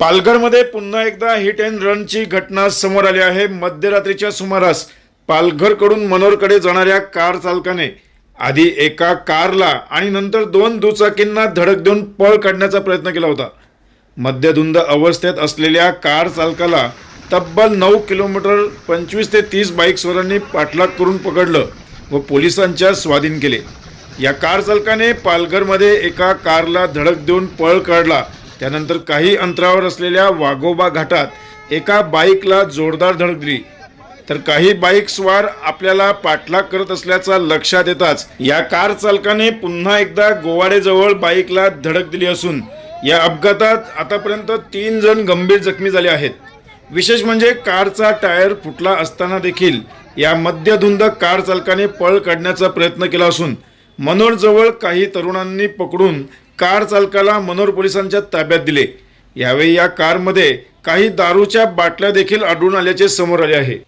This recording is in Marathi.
पालघरमध्ये पुन्हा एकदा हिट अँड रनची घटना समोर आली आहे. मध्यरात्रीच्या सुमारास पालघरकडून मनोरकडे जाणाऱ्या कार चालकाने आधी एका कारला आणि नंतर दोन दुचाकींना धडक देऊन पळ काढण्याचा प्रयत्न केला होता. मद्यधुंद अवस्थेत असलेल्या कार चालकाला तब्बल नऊ किलोमीटर पंचवीस ते तीस बाईकस्वरांनी पाठलाग करून पकडलं व पोलिसांच्या स्वाधीन केले. या कार चालकाने पालघरमध्ये एका कारला धडक देऊन पळ काढला त्यानंतर काही अंतरावर असलेल्या वाघोबा घाटात एका बाईकला जोरदार धडक दिली. तर काही बाईक स्वार आपल्याला पाठलाग करत असल्याचा लक्षात येताच या कार चालकाने पुन्हा एकदा गोवाडेजवळ बाईकला धडक दिली असून या अपघातात आतापर्यंत तीन जण गंभीर जखमी झाले आहेत. विशेष म्हणजे कारचा टायर फुटला असताना देखील या मध्यधुंद कार चालकाने पळ काढण्याचा प्रयत्न केला असून मनोरजवळ काही तरुणांनी पकडून कार चालकाला मनोर पोलिसांच्या ताब्यात दिले. यावेळी या कारमध्ये काही दारूच्या बाटल्या देखील आढळून आल्याचे समोर आले आहे.